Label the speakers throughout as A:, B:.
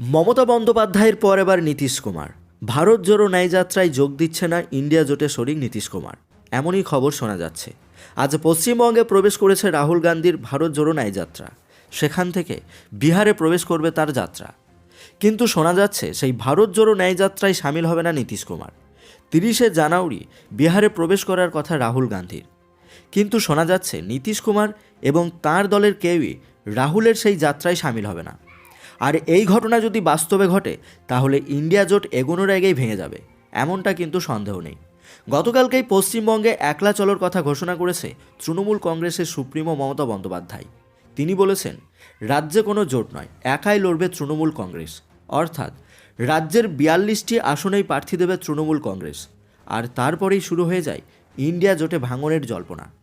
A: মমতা বন্দ্যোপাধ্যায়ের পর এবার নীতিশ কুমার। ভারত জোড়ো ন্যায় যাত্রায় যোগ দিচ্ছে না ইন্ডিয়া জোটে শরিক নীতিশ কুমার। এমনই খবর শোনা যাচ্ছে। আজ পশ্চিমবঙ্গে প্রবেশ করেছে রাহুল গান্ধীর ভারত জোড়ো ন্যায় যাত্রা। সেখান থেকে বিহারে প্রবেশ করবে তার যাত্রা। কিন্তু শোনা যাচ্ছে সেই ভারত জোড়ো ন্যায় যাত্রায় সামিল হবে না নীতিশ কুমার। তিরিশে জানুয়ারি বিহারে প্রবেশ করার কথা রাহুল গান্ধীর। কিন্তু শোনা যাচ্ছে নীতিশ কুমার এবং তার দলের কেউই রাহুলের সেই যাত্রায় সামিল হবে না। আর এই ঘটনা যদি বাস্তবে ঘটে, তাহলে ইন্ডিয়া জোট এগোনোর আগেই ভেঙে যাবে। এমনটা কিন্তু সন্দেহ নেই। গতকালকেই পশ্চিমবঙ্গে একলা চলোর কথা ঘোষণা করেছে তৃণমূল কংগ্রেসের সুপ্রিমো মমতা বন্দ্যোপাধ্যায়। তিনি বলেছেন, রাজ্যে কোনো জোট নয়, একাই লড়বে তৃণমূল কংগ্রেস। অর্থাৎ, রাজ্যের বিয়াল্লিশটি আসনেই প্রার্থী দেবে তৃণমূল কংগ্রেস। আর তারপরেই শুরু হয়ে যায় ইন্ডিয়া জোটে ভাঙনের জল্পনা।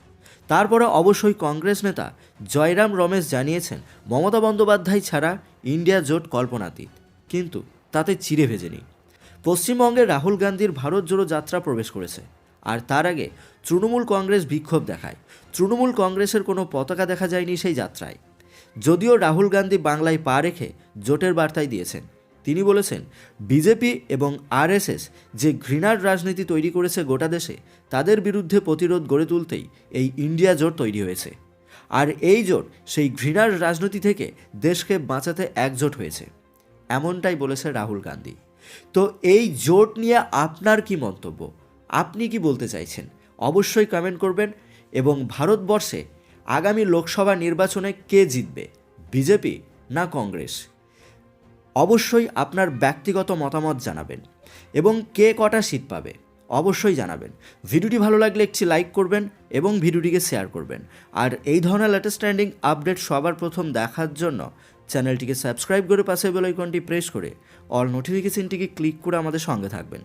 A: তারপরে অবশ্যই কংগ্রেস নেতা জয়রাম রমেশ জানিয়েছেন, মমতা বন্দ্যোপাধ্যায় ছাড়া ইন্ডিয়া জোট কল্পনাতীত। কিন্তু তাতে চিড়ে ভেজেনি। পশ্চিমবঙ্গে রাহুল গান্ধীর ভারত জোড়ো যাত্রা প্রবেশ করেছে। আর তার আগে তৃণমূল কংগ্রেস বিক্ষোভ দেখায়। তৃণমূল কংগ্রেসের কোনো পতাকা দেখা যায়নি সেই যাত্রায়। যদিও রাহুল গান্ধী বাংলায় পা রেখে জোটের বার্তায় দিয়েছেন তিনি বলেছেন, বিজেপি এবং আরএসএস যে ঘৃণার রাজনীতি তৈরি করেছে গোটা দেশে, তাদের বিরুদ্ধে প্রতিরোধ গড়ে তুলতেই এই ইন্ডিয়া জোট তৈরি হয়েছে। আর এই জোট সেই ঘৃণার রাজনীতি থেকে দেশকে বাঁচাতে একজোট হয়েছে। এমনটাই বলেছে রাহুল গান্ধী। তো এই জোট নিয়ে আপনার কি মন্তব্য? আপনি কি বলতে চাইছেন? অবশ্যই কমেন্ট করবেন এবং ভারতবর্ষে আগামী লোকসভা নির্বাচনে কে জিতবে, বিজেপি না কংগ্রেস? অবশ্যই আপনার ব্যক্তিগত মতামত জানাবেন এবং কে কটা শীত পাবে, অবশ্যই জানাবেন। ভিডিওটি ভালো লাগলে একটি লাইক করবেন এবং ভিডিওটিকে শেয়ার করবেন। আর এই ধরনের লেটেস্ট ট্রেন্ডিং আপডেট সবার প্রথম দেখার জন্য চ্যানেলটিকে সাবস্ক্রাইব করে পাশে বেল আইকনটি প্রেস করে অল নোটিফিকেশনটিকে ক্লিক করে আমাদের সঙ্গে থাকবেন।